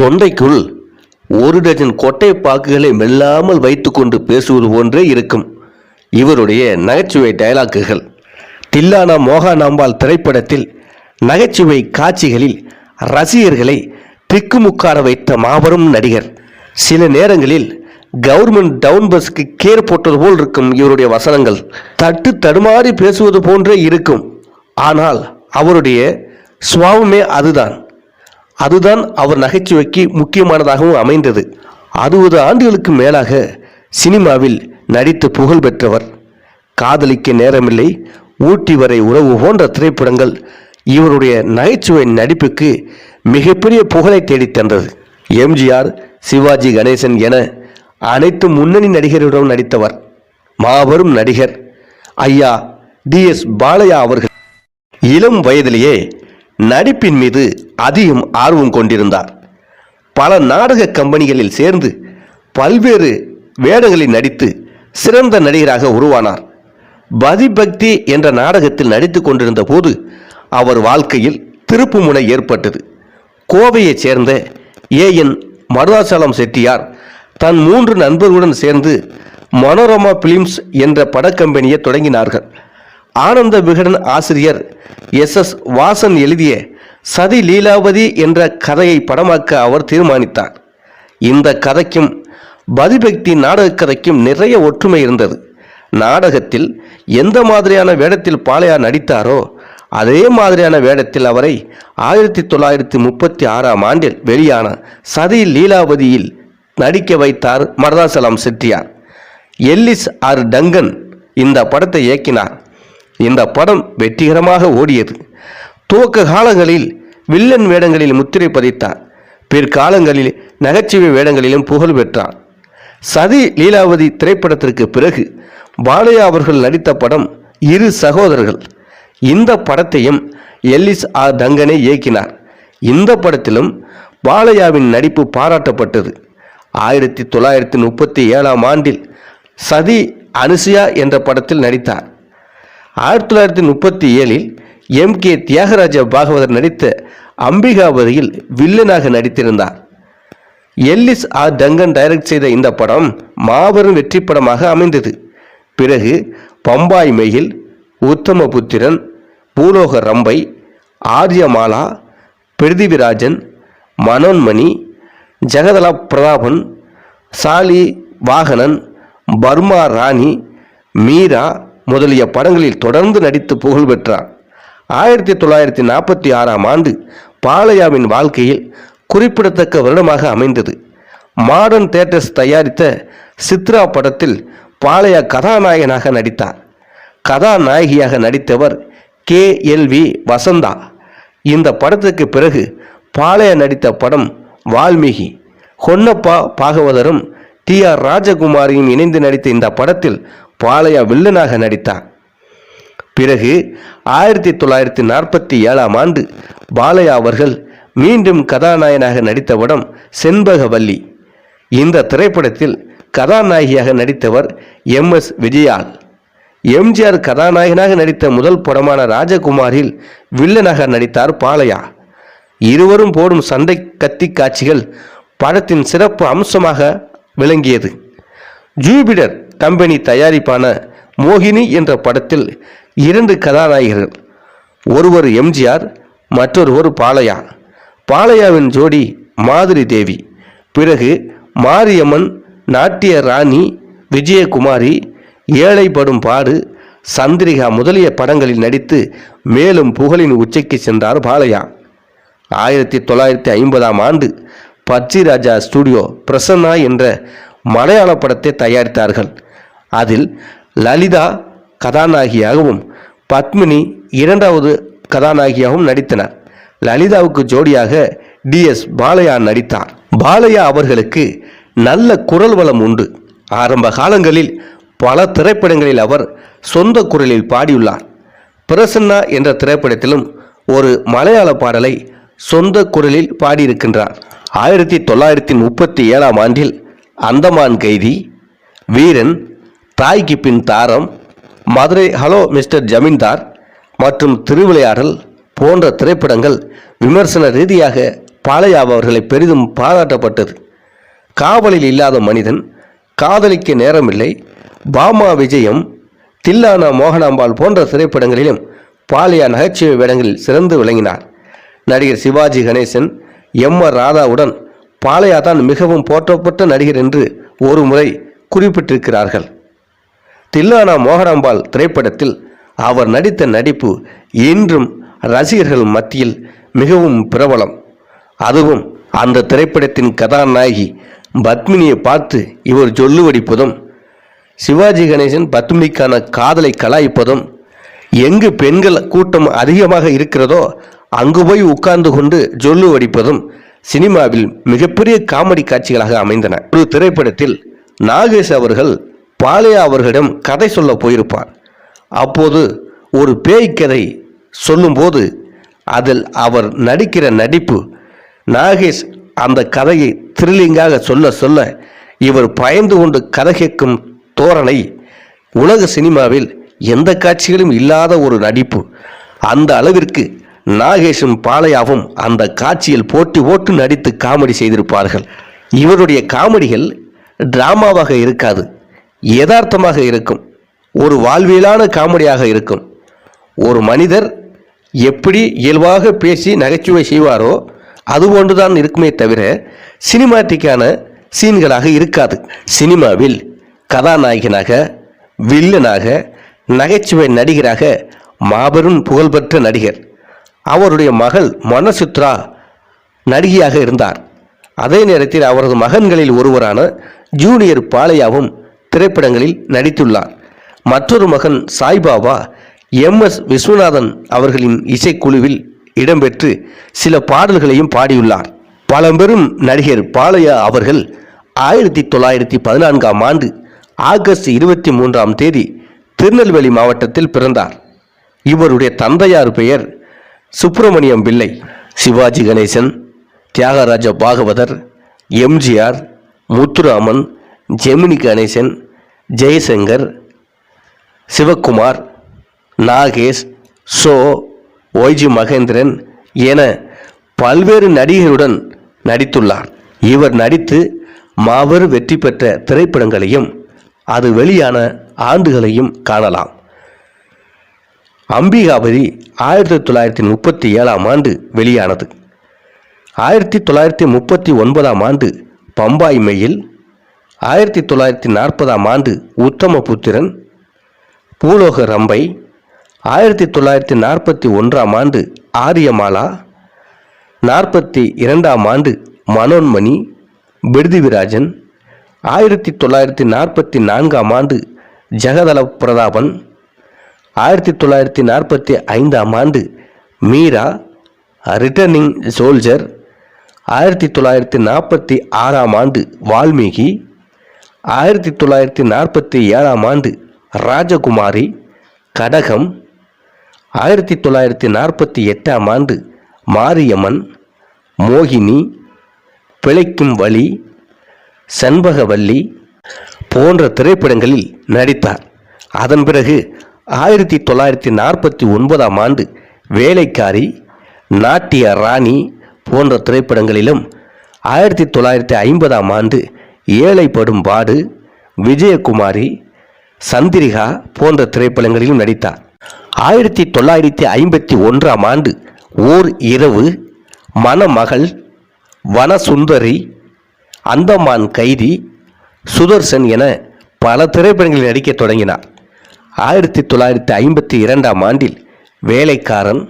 தொண்டைக்குள் ஒரு டஜன் கொட்டை பாக்குகளை மெல்லாமல் வைத்துக்கொண்டு பேசுவது போன்றே இருக்கும். இவருடைய நகைச்சுவை டயலாக்குகள் தில்லானா மோகானாம்பாள் திரைப்படத்தில் நகைச்சுவை காட்சிகளில் ரசிகர்களை திக்குமுக்கார வைத்த மாபெரும் நடிகர். சில நேரங்களில் கவர்மெண்ட் டவுன் பஸ்க்கு கேர் போட்டது போல் இருக்கும் இவருடைய வசனங்கள். தட்டு தடுமாறி பேசுவது போன்றே இருக்கும். ஆனால் அவருடைய சுவாவமே அதுதான். அதுதான் அவர் நகைச்சுவைக்கு முக்கியமானதாகவும் அமைந்தது. அறுபது ஆண்டுகளுக்கு மேலாக சினிமாவில் நடித்து புகழ் பெற்றவர். காதலிக்க நேரமில்லை ஊட்டி வரை உறவு போன்ற திரைப்படங்கள் இவருடைய நகைச்சுவை நடிப்புக்கு மிகப்பெரிய புகழை தேடித் தந்தது. எம்ஜிஆர் சிவாஜி கணேசன் என அனைத்து முன்னணி நடிகர்களுடன் நடித்தவர். மாபெரும் நடிகர் ஐயா டி எஸ் பாலையா அவர்கள். இளம் வயதிலேயே நடிப்பின் மீது அதிகம் ஆர்வம் கொண்டிருந்தார். பல நாடக கம்பெனிகளில் சேர்ந்து பல்வேறு வேடங்களில் நடித்து சிறந்த நடிகராக உருவானார். பதிபக்தி என்ற நாடகத்தில் நடித்து கொண்டிருந்த போது அவர் வாழ்க்கையில் திருப்புமுனை ஏற்பட்டது. கோவையைச் சேர்ந்த ஏ. என். மருதாசலம் செட்டியார் தன் மூன்று நண்பர்களுடன் சேர்ந்து மனோரமா பிலிம்ஸ் என்ற படக்கம்பெனியை தொடங்கினார்கள். ஆனந்த விகடன் ஆசிரியர் எஸ் எஸ் வாசன் எழுதிய சதி லீலாவதி என்ற கதையை படமாக்க அவர் தீர்மானித்தார். இந்த கதைக்கும் பதிபக்தி நாடக கதைக்கும் நிறைய ஒற்றுமை இருந்தது. நாடகத்தில் எந்த மாதிரியான வேடத்தில் பாலையா நடித்தாரோ அதே மாதிரியான வேடத்தில் அவரை ஆயிரத்தி தொள்ளாயிரத்தி முப்பத்தி ஆறாம் ஆண்டில் வெளியான சதி லீலாவதியில் நடிக்க வைத்தார் Maruthachalam Chettiar. Ellis R Duncan இந்த படத்தை இயக்கினார். இந்த படம் வெற்றிகரமாக ஓடியது. துவக்க காலங்களில் வில்லன் வேடங்களில் முத்திரை பதித்தார். பிற்காலங்களில் நகைச்சுவை வேடங்களிலும் புகழ் பெற்றார். சதி லீலாவதி திரைப்படத்திற்கு பிறகு பாலையா அவர்கள் நடித்த படம் இரு சகோதரர்கள். இந்த படத்தையும் எல்லிஸ் ஆர் டங்கனே இயக்கினார். இந்த படத்திலும் பாலையாவின் நடிப்பு பாராட்டப்பட்டது. ஆயிரத்தி தொள்ளாயிரத்தி முப்பத்தி ஏழாம் ஆண்டில் சதி அனுசியா என்ற படத்தில் நடித்தார். ஆயிரத்தி தொள்ளாயிரத்தி முப்பத்தி ஏழில் எம் கே தியாகராஜ பாகவதர் நடித்த அம்பிகாபதியில் வில்லனாக நடித்திருந்தார். எல்லிஸ் ஆர் டங்கன் டைரக்ட் செய்த இந்த படம் மாபெரும் வெற்றி படமாக அமைந்தது. பிறகு பம்பாய் மெயில் உத்தமபுத்திரன் பூலோக ரம்பை ஆரியமாலா பிருதிவிராஜன் மனோன்மணி ஜெகதலா பிரதாபன் சாலி வாகனன் பர்மா ராணி மீரா முதலிய படங்களில் தொடர்ந்து நடித்து புகழ் பெற்றார். ஆயிரத்தி தொள்ளாயிரத்தி நாற்பத்தி ஆறாம் ஆண்டு பாலையாவின் வாழ்க்கையில் குறிப்பிடத்தக்க வருடமாக அமைந்தது. மாடர்ன் தேட்டர்ஸ் தயாரித்த சித்ரா படத்தில் பாலையா கதாநாயகனாக நடித்தார். கதாநாயகியாக நடித்தவர் கே. எல். வி. வசந்தா. இந்த படத்துக்கு பிறகு பாலையா நடித்த படம் வால்மீகி. ஹொன்னப்பா பாகவதரும் டி. ஆர். ராஜகுமாரியும் இணைந்து நடித்த இந்த படத்தில் பாலையா வில்லனாக நடித்தார். பிறகு ஆயிரத்தி தொள்ளாயிரத்தி நாற்பத்தி ஏழாம் ஆண்டு பாலையா அவர்கள் மீண்டும் கதாநாயகனாக நடித்த படம் செண்பகவல்லி. இந்த திரைப்படத்தில் கதாநாயகியாக நடித்தவர் எம். எஸ். விஜயால். எம்ஜிஆர் கதாநாயகனாக நடித்த முதல் படமான ராஜகுமாரில் வில்லனாக நடித்தார் பாலையா. இருவரும் போடும் சண்டை கத்தி காட்சிகள் படத்தின் சிறப்பு அம்சமாக விளங்கியது. ஜூபிடர் கம்பெனி தயாரிப்பான மோகினி என்ற படத்தில் இரண்டு கதாநாயகர்கள். ஒருவர் எம்ஜிஆர் மற்றொருவர் பாலையா. பாலையாவின் ஜோடி மாதிரி தேவி. பிறகு மாரியம்மன் நாட்டிய ராணி விஜயகுமாரி ஏழைப்படும் பாடு சந்திரிகா முதலிய படங்களில் நடித்து மேலும் புகழின் உச்சைக்கு சென்றார் பாலையா. ஆயிரத்தி தொள்ளாயிரத்தி ஐம்பதாம் ஆண்டு பச்சிராஜா ஸ்டுடியோ பிரசன்னா என்ற மலையாள படத்தை தயாரித்தார்கள். அதில் லலிதா கதாநாயகியாகவும் பத்மினி இரண்டாவது கதாநாயகியாகவும் நடித்தனர். லலிதாவுக்கு ஜோடியாக டி எஸ் பாலையா நடித்தார். பாலையா அவர்களுக்கு நல்ல குரல் வளம் உண்டு. ஆரம்ப காலங்களில் பல திரைப்படங்களில் அவர் சொந்த குரலில் பாடியுள்ளார். பிரசன்னா என்ற திரைப்படத்திலும் ஒரு மலையாள பாடலை சொந்த குரலில் பாடியிருக்கின்றார். ஆயிரத்தி தொள்ளாயிரத்தி முப்பத்தி ஏழாம் ஆண்டில் அந்தமான் கைதி வீரன் தாய்க்கு பின் தாரம் மதுரை ஹலோ மிஸ்டர் ஜமீன்தார் மற்றும் திருவிளையாடல் போன்ற திரைப்படங்கள் விமர்சன ரீதியாக பாலையா அவர்களை பெரிதும் பாராட்டப்பட்டது. காவலில் இல்லாத மனிதன் காதலிக்க நேரமில்லை. பாமா விஜயம் தில்லானா மோகனாம்பாள் போன்ற திரைப்படங்களிலும் பாலியா நகைச்சுவை வேடங்களில் சிறந்து விளங்கினார். நடிகர் சிவாஜி கணேசன் எம் ஆர் ராதாவுடன் பாலையா தான் மிகவும் போற்றப்பட்ட நடிகர் என்று ஒரு முறை குறிப்பிட்டிருக்கிறார்கள். தில்லானா மோகனாம்பாள் திரைப்படத்தில் அவர் நடித்த நடிப்பு இன்றும் ரசிகர்கள் மத்தியில் மிகவும் பிரபலம். அதுவும் அந்த திரைப்படத்தின் கதாநாயகி பத்மினியை பார்த்து இவர் சொல்லுவடிப்பதும் சிவாஜி கணேசன் பத்மினிக்கான காதலை கலாய்ப்பதும் எங்கு பெண்கள் கூட்டம் அதிகமாக இருக்கிறதோ அங்கு போய் உட்கார்ந்து கொண்டு ஜொல்லு வடிப்பதும் சினிமாவில் மிகப்பெரிய காமெடி காட்சிகளாக அமைந்தன. ஒரு திரைப்படத்தில் நாகேஷ் அவர்கள் பாலியா அவர்களிடம் கதை சொல்ல போயிருப்பார். அப்போது ஒரு பேய் கதை சொல்லும்போது அதில் அவர் நடிக்கிற நடிப்பு நாகேஷ் அந்த கதையை த்ரில்லிங்காக சொல்ல சொல்ல இவர் பயந்து கொண்டு கதை கேட்கும் தோரணை உலக சினிமாவில் எந்த காட்சிகளும் இல்லாத ஒரு நடிப்பு. அந்த அளவிற்கு நாகேஷும் பாலையாவும் அந்த காட்சியில் போட்டி போட்டு நடித்து காமெடி செய்திருப்பார்கள். இவருடைய காமெடிகள் டிராமாவாக இருக்காது. யதார்த்தமாக இருக்கும். ஒரு வாழ்வியலான காமெடியாக இருக்கும். ஒரு மனிதர் எப்படி இயல்பாக பேசி நகைச்சுவை செய்வாரோ அதுபோன்றுதான் இருக்குமே தவிர சினிமாட்டிக்கான சீன்களாக இருக்காது. சினிமாவில் கதாநாயகனாக வில்லனாக நகைச்சுவை நடிகராக மாபெரும் புகழ்பெற்ற நடிகர். அவருடைய மகள் மனசுத்ரா நடிகையாக இருந்தார். அதே நேரத்தில் அவரது மகன்களில் ஒருவரான ஜூனியர் பாலையாவும் திரைப்படங்களில் நடித்துள்ளார். மற்றொரு மகன் சாய்பாபா எம். எஸ். விஸ்வநாதன் அவர்களின் இசைக்குழுவில் இடம்பெற்று சில பாடல்களையும் பாடியுள்ளார். பழம்பெரும் நடிகர் பாலையா அவர்கள் ஆயிரத்தி தொள்ளாயிரத்தி பதினான்காம் ஆண்டு ஆகஸ்ட் இருபத்தி மூன்றாம் தேதி திருநெல்வேலி மாவட்டத்தில் பிறந்தார். இவருடைய தந்தையார் பெயர் Subramaniam Pillai Sivaji Ganesan Thyagaraja Bhagavathar M G R Muthuraman Gemini Ganesan Jaishankar Sivakumar Nagesh Cho Y G Mahendran என பல்வேறு நடிகருடன் நடித்துள்ளார். இவர் நடித்து மாபெரும் வெற்றி பெற்ற திரைப்படங்களையும் அது வெளியான ஆண்டுகளையும் காணலாம். அம்பிகாபதி ஆயிரத்தி தொள்ளாயிரத்தி முப்பத்தி ஏழாம் ஆண்டு வெளியானது. ஆயிரத்தி தொள்ளாயிரத்தி முப்பத்தி ஒன்பதாம் ஆண்டு பம்பாய் மெயில் ஆயிரத்தி தொள்ளாயிரத்தி நாற்பதாம் ஆண்டு உத்தமபுத்திரன் பூலோக ரம்பை ஆயிரத்தி தொள்ளாயிரத்தி நாற்பத்தி ஒன்றாம் ஆண்டு ஆரியமாலா நாற்பத்தி இரண்டாம் ஆண்டு மனோன்மணி பிருதிவிராஜன் ஆயிரத்தி தொள்ளாயிரத்தி நாற்பத்தி நான்காம் ஆண்டு ஜெகதல பிரதாபன் ஆயிரத்தி தொள்ளாயிரத்தி நாற்பத்தி ஐந்தாம் ஆண்டு மீரா ரிட்டர்னிங் சோல்ஜர் ஆயிரத்தி தொள்ளாயிரத்தி நாற்பத்தி ஆறாம் ஆண்டு வால்மீகி ஆயிரத்தி தொள்ளாயிரத்தி நாற்பத்தி ஏழாம் ஆண்டு ராஜகுமாரி கடகம். ஆயிரத்தி தொள்ளாயிரத்தி நாற்பத்தி எட்டாம் ஆண்டு மாரியம்மன் மோகினி பிழைக்கும் வழி செண்பகவல்லி போன்ற திரைப்படங்களில் நடித்தார். அதன் பிறகு ஆயிரத்தி தொள்ளாயிரத்தி நாற்பத்தி ஒன்பதாம் ஆண்டு வேலைக்காரி நாட்டிய ராணி போன்ற திரைப்படங்களிலும் ஆயிரத்தி தொள்ளாயிரத்தி ஐம்பதாம் ஆண்டு ஏழைப்படும் பாடு விஜயகுமாரி சந்திரிகா போன்ற திரைப்படங்களிலும் நடித்தார். ஆயிரத்தி தொள்ளாயிரத்தி ஐம்பத்தி ஒன்றாம் ஆண்டு ஓர் இரவு மணமகள் வனசுந்தரி அந்தமான் கைதி சுதர்சன் என பல திரைப்படங்களில் நடிக்கத் தொடங்கினார். ஆயிரத்தி தொள்ளாயிரத்தி ஐம்பத்தி இரண்டாம் ஆண்டில் வேலைக்காரன்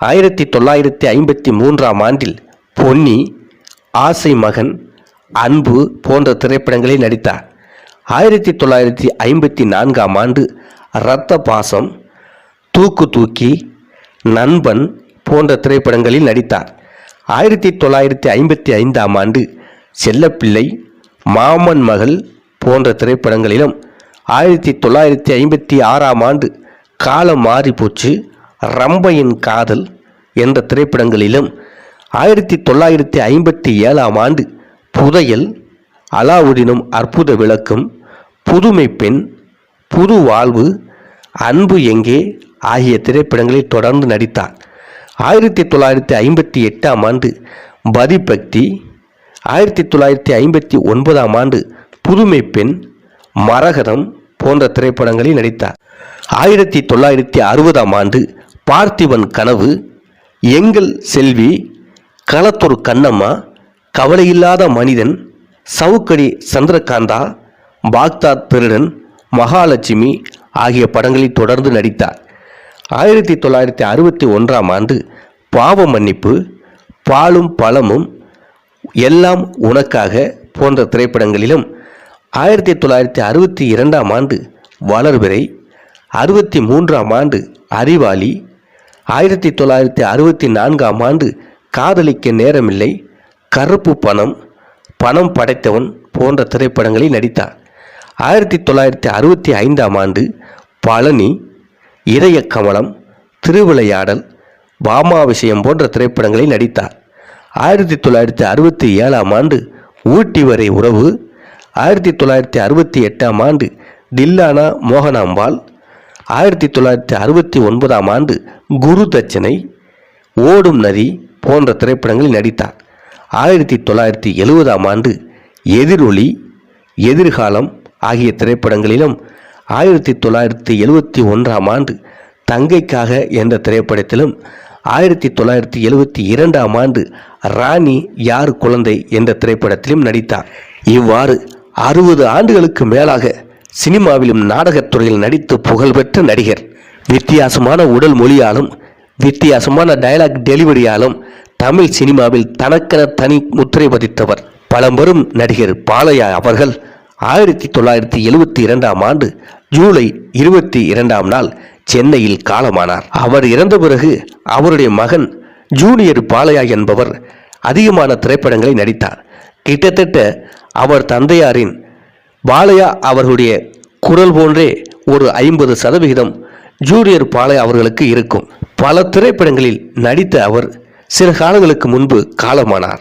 ஆயிரத்தி தொள்ளாயிரத்தி ஐம்பத்தி மூன்றாம் ஆண்டில் பொன்னி ஆசை மகன் அன்பு போன்ற திரைப்படங்களில் நடித்தார். ஆயிரத்தி தொள்ளாயிரத்தி ஐம்பத்தி நான்காம் ஆண்டு இரத்த பாசம் தூக்கு தூக்கி நண்பன் போன்ற திரைப்படங்களில் நடித்தார். ஆயிரத்தி தொள்ளாயிரத்தி ஐம்பத்தி ஐந்தாம் ஆண்டு செல்லப்பிள்ளை மாமன் மகள் போன்ற திரைப்படங்களிலும் ஆயிரத்தி தொள்ளாயிரத்தி ஐம்பத்தி ஆறாம் ஆண்டு காலம் மாறிப்போச்சு ரம்பையின் காதல் என்ற திரைப்படங்களிலும் ஆயிரத்தி தொள்ளாயிரத்தி ஐம்பத்தி ஏழாம் ஆண்டு புதையல் அலாவுதீனும் அற்புத விளக்கும் புதுமை பெண் புது வாழ்வு அன்பு எங்கே ஆகிய திரைப்படங்களில் தொடர்ந்து நடித்தார். ஆயிரத்தி தொள்ளாயிரத்தி ஐம்பத்தி எட்டாம் ஆண்டு பதிபக்தி ஆயிரத்தி தொள்ளாயிரத்தி ஐம்பத்தி ஒன்பதாம் ஆண்டு புதுமை பெண் மரகதம் போன்ற திரைப்படங்களில் நடித்தார். ஆயிரத்தி தொள்ளாயிரத்தி அறுபதாம் ஆண்டு பார்த்திபன் கனவு எங்கள் செல்வி களத்தொரு கண்ணம்மா கவலையில்லாத மனிதன் சவுக்கடி சந்திரகாந்தா பாக்தாத் திருடன் மகாலட்சுமி ஆகிய படங்களில் தொடர்ந்து நடித்தார். ஆயிரத்தி தொள்ளாயிரத்தி அறுபத்தி ஒன்றாம் ஆண்டு பாவ மன்னிப்பு பாலும் பழமும் எல்லாம் உனக்காக போன்ற திரைப்படங்களிலும் ஆயிரத்தி தொள்ளாயிரத்தி அறுபத்தி இரண்டாம் ஆண்டு வளர்பிறை அறுபத்தி மூன்றாம் ஆண்டு அறிவாளி ஆயிரத்தி தொள்ளாயிரத்தி அறுபத்தி நான்காம் ஆண்டு காதலிக்க நேரமில்லை கருப்பு பணம் பணம் படைத்தவன் போன்ற திரைப்படங்களில் நடித்தார். ஆயிரத்தி தொள்ளாயிரத்தி அறுபத்தி ஐந்தாம் ஆண்டு பழனி இதய கமலம் திருவிளையாடல் பாமா விஷயம் போன்ற திரைப்படங்களில் நடித்தார். ஆயிரத்தி தொள்ளாயிரத்தி அறுபத்தி ஏழாம் ஆண்டு ஊட்டி வரை உறவு. ஆயிரத்தி தொள்ளாயிரத்தி அறுபத்தி எட்டாம் ஆண்டு தில்லானா மோகனாம்பாள். ஆயிரத்தி தொள்ளாயிரத்தி அறுபத்தி ஒன்பதாம் ஆண்டு குரு தட்சணை ஓடும் நதி போன்ற திரைப்படங்களில் நடித்தார். ஆயிரத்தி தொள்ளாயிரத்தி எழுபதாம் ஆண்டு எதிரொலி எதிர்காலம் ஆகிய திரைப்படங்களிலும் ஆயிரத்தி தொள்ளாயிரத்தி எழுபத்தி ஒன்றாம் ஆண்டு தங்கைக்காக என்ற திரைப்படத்திலும் ஆயிரத்தி தொள்ளாயிரத்தி எழுபத்தி இரண்டாம் ஆண்டு ராணி யார் குழந்தை என்ற திரைப்படத்திலும் நடித்தார். இவ்வாறு அறுபது ஆண்டுகளுக்கு மேலாக சினிமாவிலும் நாடகத்துறையில் நடித்து புகழ்பெற்ற நடிகர். வித்தியாசமான உடல் மொழியாலும் வித்தியாசமான டயலாக் டெலிவரியாலும் தமிழ் சினிமாவில் தனக்கென தனி முத்திரை பதித்தவர். பழம்பெரும் நடிகர் பாலையா அவர்கள் ஆயிரத்தி தொள்ளாயிரத்தி எழுபத்தி இரண்டாம் ஆண்டு ஜூலை இருபத்தி இரண்டாம் நாள் சென்னையில் காலமானார். அவர் இறந்த பிறகு அவருடைய மகன் ஜூனியர் பாலையா என்பவர் அதிகமான திரைப்படங்களை நடித்தார். கிட்டத்தட்ட அவர் தந்தையாரின் பாலையா அவர்களுடைய குரல் போன்றே ஒரு ஐம்பது சதவிகிதம் ஜூனியர் பாலையா அவர்களுக்கு இருக்கும். பல திரைப்படங்களில் நடித்த அவர் சில காலங்களுக்கு முன்பு காலமானார்.